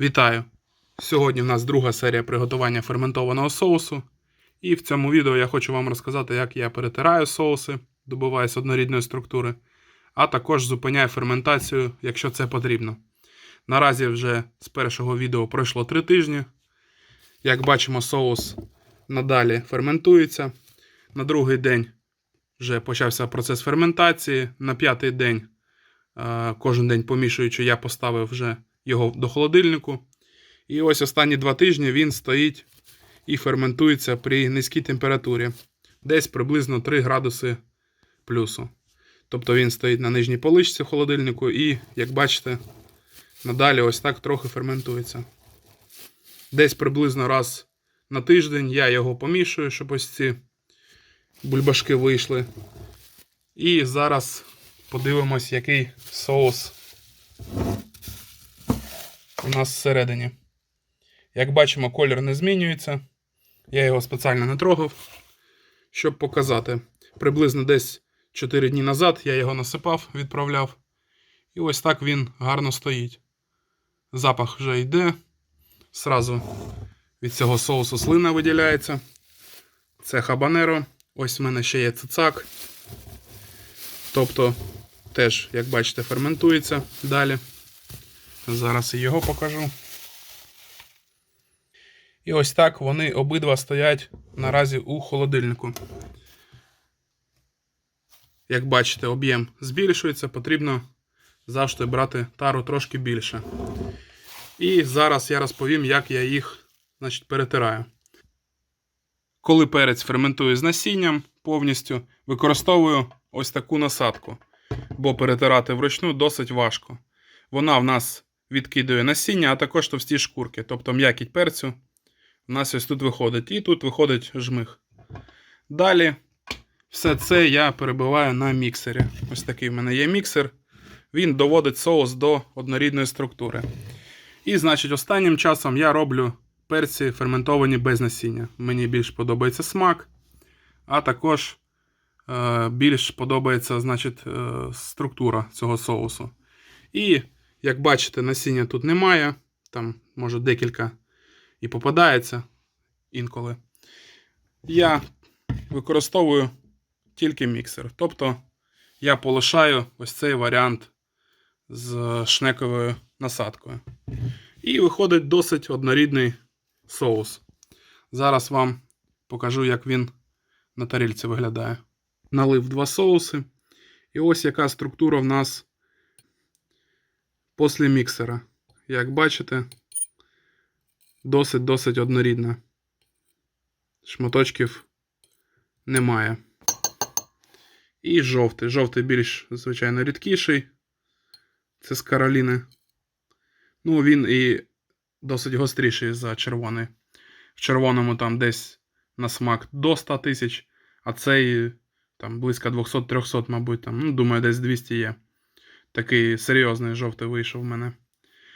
Вітаю! Сьогодні в нас друга серія приготування ферментованого соусу. І в цьому відео я хочу вам розказати, як я перетираю соуси, добиваюсь однорідної структури, а також зупиняю ферментацію, якщо це потрібно. Наразі вже з першого відео пройшло 3 тижні. Як бачимо, соус надалі ферментується. На другий день вже почався процес ферментації. На п'ятий день, е, кожен день помішуючи, я поставив вже його до холодильнику. І ось останні два тижні він стоїть і ферментується при низькій температурі, десь приблизно 3 градуси плюсу. Тобто він стоїть на нижній поличці в холодильнику і, як бачите, надалі ось так трохи ферментується. Десь приблизно раз на тиждень я його помішую, щоб ось ці бульбашки вийшли. І зараз подивимось, який соус у нас всередині. Як бачимо, колір не змінюється. Я його спеціально не трогав, щоб показати. Приблизно десь 4 дні назад я його насипав, відправляв. І ось так він гарно стоїть. Запах вже йде. Сразу від цього соусу слина виділяється. Це хабанеро. Ось в мене ще є цицак. Тобто, теж, як бачите, ферментується далі. Зараз і його покажу. І ось так вони обидва стоять наразі у холодильнику. Як бачите, об'єм збільшується, потрібно завжди брати тару трошки більше. І зараз я розповім, як я їх значить, перетираю. Коли перець ферментую з насінням повністю, використовую ось таку насадку, бо перетирати вручну досить важко. Вона в нас відкидує насіння, а також товсті шкурки, тобто м'якіть перцю. У нас ось тут виходить. І тут виходить жмих. Далі все це я перебиваю на міксері. Ось такий в мене є міксер. Він доводить соус до однорідної структури. І, значить, останнім часом я роблю перці ферментовані без насіння. Мені більш подобається смак, а також е, більш подобається значить, е, структура цього соусу. І як бачите, насіння тут немає. Там, може, декілька і попадається інколи. Я використовую тільки міксер. Тобто я полишаю ось цей варіант з шнековою насадкою. І виходить досить однорідний соус. Зараз вам покажу, як він на тарілці виглядає. Налив два соуси. І ось яка структура в нас після міксера. Як бачите, досить-досить однорідна. Шматочків немає. І жовтий. Жовтий більш, звичайно, рідкіший. Це з Кароліни. Ну, він і досить гостріший за червоний. В червоному там десь на смак до 100 тисяч, а цей там близько 200-300, мабуть, там, ну, думаю, десь 200 є. Такий серйозний жовтий вийшов в мене.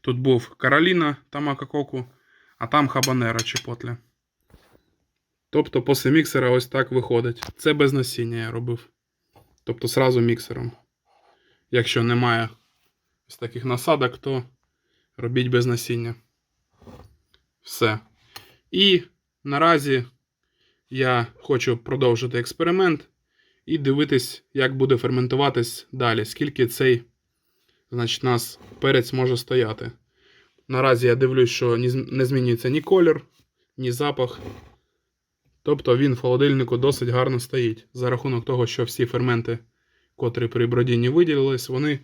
Тут був Кароліна Тамака Коку, а там Хабанеро Чіпотле. Тобто після міксера ось так виходить. Це без насіння я робив. Тобто сразу міксером. Якщо немає ось таких насадок, то робіть без насіння. Все. І наразі я хочу продовжити експеримент і дивитись, як буде ферментуватись далі, скільки цей значить, нас перець може стояти. Наразі я дивлюсь, що не змінюється ні колір, ні запах. Тобто він в холодильнику досить гарно стоїть. За рахунок того, що всі ферменти, котрі при бродінні виділились, вони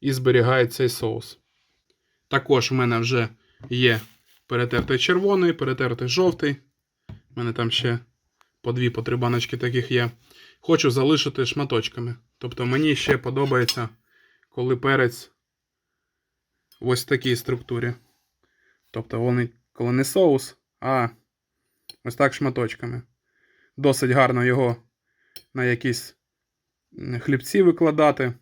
і зберігають цей соус. Також в мене вже є перетертий червоний, перетертий жовтий. У мене там ще по дві, по три баночки таких є. Хочу залишити шматочками. Тобто мені ще подобається, коли перець в ось такій структурі. Тобто вони, коли не соус, а ось так шматочками. Досить гарно його на якісь хлібці викладати.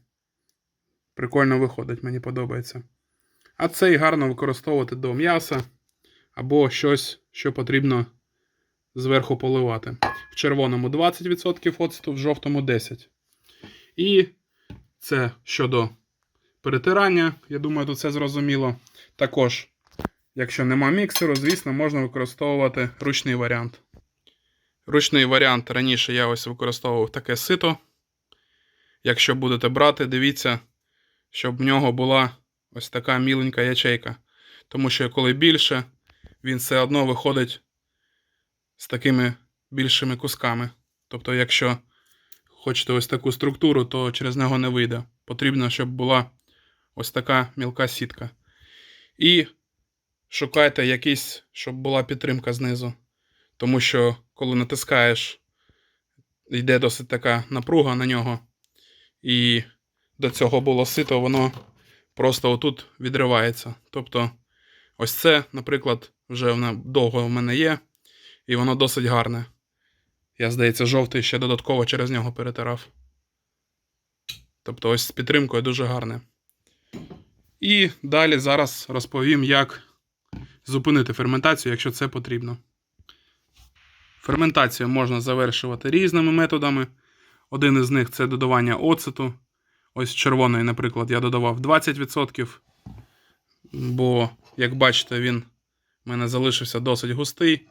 Прикольно виходить, мені подобається. А цей гарно використовувати до м'яса або щось, що потрібно зверху поливати. В червоному 20% оцту, в жовтому 10%. І це щодо перетирання. Я думаю, тут все зрозуміло. Також Якщо нема міксеру, звісно, можна використовувати ручний варіант. Ручний варіант раніше я ось використовував таке сито. Якщо будете брати, дивіться, щоб в нього була ось така міленька ячейка. Тому що коли більше, він все одно виходить з такими більшими кусками. Тобто, якщо хочете ось таку структуру, то через нього не вийде. Потрібно, щоб була ось така мілка сітка. І шукайте якийсь, щоб була підтримка знизу. Тому що, коли натискаєш, йде досить така напруга на нього. І до цього було сито, воно просто отут відривається. Тобто, ось це, наприклад, вже воно довго в мене є, і воно досить гарне. Я, здається, жовтий ще додатково через нього перетирав. Тобто, ось з підтримкою дуже гарне. І далі зараз розповім, як зупинити ферментацію, якщо це потрібно. Ферментацію можна завершувати різними методами. Один із них це додавання оцету. Ось червоної, наприклад, я додавав 20%, бо, як бачите, він в мене залишився досить густий,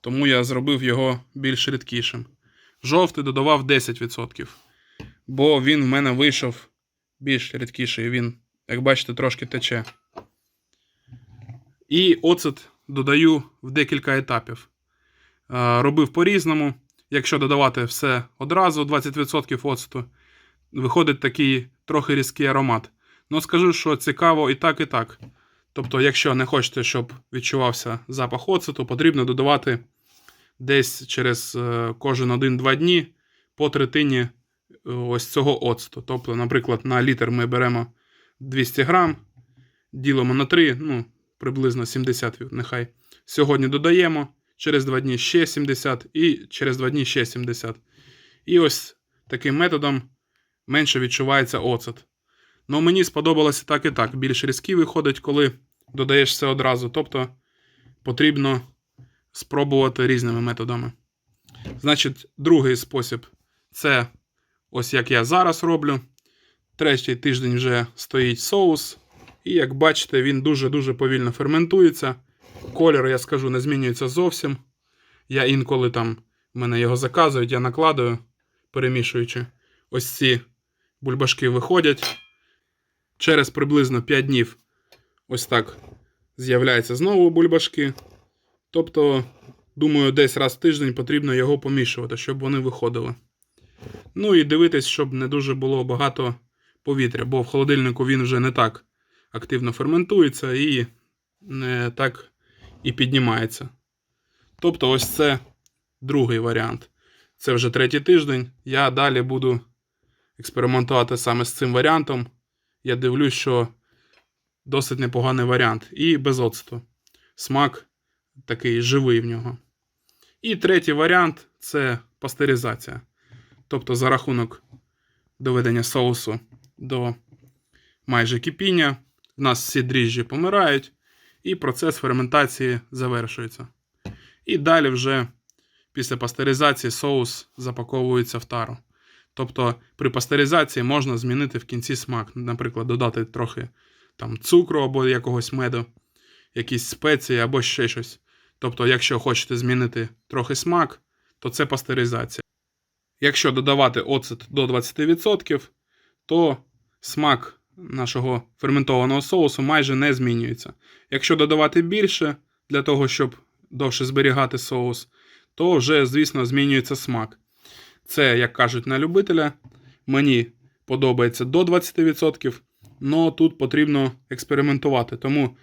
тому я зробив його більш рідкішим. Жовтий додавав 10%, бо він в мене вийшов більш рідкіший. Він, як бачите, трошки тече. І оцет додаю в декілька етапів. Е, Робив по-різному. Якщо додавати все одразу, 20% оцету, виходить такий трохи різкий аромат. Ну, скажу, що цікаво і так, і так. Тобто, якщо не хочете, щоб відчувався запах оцету, потрібно додавати десь через е, кожен 1-2 дні по третині е, ось цього оцту. Тобто, наприклад, на літр ми беремо 200 грам, ділимо на 3, ну, приблизно 70, нехай. Сьогодні додаємо, через 2 дні ще 70 і через 2 дні ще 70. І ось таким методом менше відчувається оцет. Ну, мені сподобалося так і так. Більш різкий виходить, коли додаєш все одразу. Тобто потрібно спробувати різними методами. Значить, другий спосіб це ось як я зараз роблю. Третій тиждень вже стоїть соус. І як бачите, він дуже-дуже повільно ферментується. Колір, я скажу, не змінюється зовсім. Я інколи там мене його заказують, я накладаю, перемішуючи. Ось ці бульбашки виходять. Через приблизно 5 днів ось так з'являються знову бульбашки. Тобто, думаю, десь раз в тиждень потрібно його помішувати, щоб вони виходили. Ну і дивитись, щоб не дуже було багато повітря, бо в холодильнику він вже не так активно ферментується і не так і піднімається. Тобто, ось це другий варіант. Це вже третій тиждень. Я далі буду експериментувати саме з цим варіантом. Я дивлюсь, що досить непоганий варіант. І без оцту. Смак такий живий в нього. І третій варіант це пастеризація. Тобто, за рахунок доведення соусу до майже кипіння, в нас всі дріжджі помирають, і процес ферментації завершується. І далі вже після пастеризації соус запаковується в тару. Тобто при пастеризації можна змінити в кінці смак. Наприклад, додати трохи там, цукру або якогось меду, якісь спеції або ще щось. Тобто, якщо хочете змінити трохи смак, то це пастеризація. Якщо додавати оцет до 20%, то смак нашого ферментованого соусу майже не змінюється. Якщо додавати більше для того, щоб довше зберігати соус, то вже, звісно, змінюється смак. Це, як кажуть, на любителя. Мені подобається до 20%, але тут потрібно експериментувати. Тому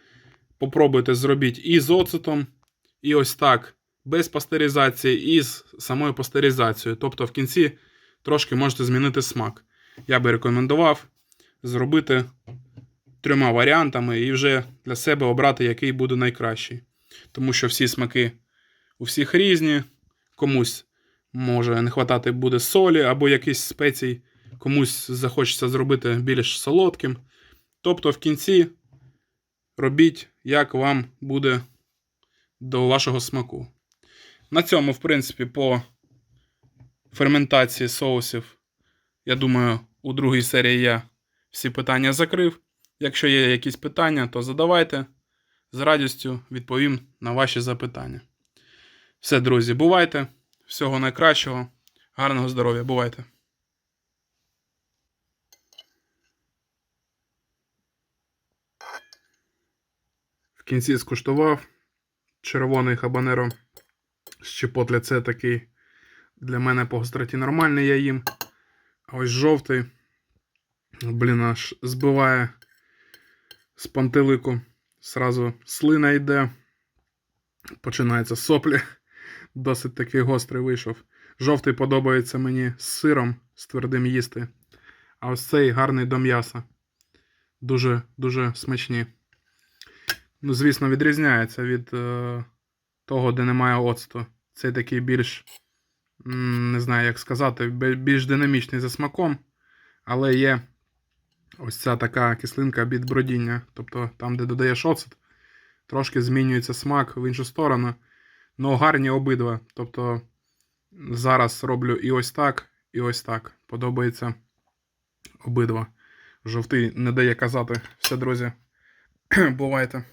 попробуйте зробіть і з оцетом, і ось так, без пастеризації, і з самою пастеризацією. Тобто в кінці трошки можете змінити смак. Я би рекомендував зробити трьома варіантами і вже для себе обрати, який буде найкращий. Тому що всі смаки у всіх різні, комусь може не хватати буде солі або якихось спецій, комусь захочеться зробити більш солодким. Тобто в кінці робіть, як вам буде до вашого смаку. На цьому, в принципі, по ферментації соусів, я думаю, у другій серії я всі питання закрив. Якщо є якісь питання, то задавайте. з радістю відповім на ваші запитання. Все, друзі, бувайте. Всього найкращого. Гарного здоров'я, бувайте. В кінці скуштував червоний хабанеро з чіпотля. Це такий для мене по гостроті нормальний я їм. А ось жовтий. Блін, аж збиває з пантелику. Сразу слина йде. Починаються соплі. Досить такий гострий вийшов. Жовтий подобається мені з сиром, з твердим їсти. А ось цей гарний до м'яса. Дуже дуже смачні. Ну, звісно, відрізняється від е, того, де немає оцту. Цей такий більш, не знаю, як сказати, більш динамічний за смаком, але є ось ця така кислинка від бродіння. Тобто там, де додаєш оцет, трошки змінюється смак в іншу сторону. Ну, гарні обидва. Тобто зараз роблю і ось так, і ось так. Подобається обидва. Жовтий не дає казати. Все, друзі. Бувайте.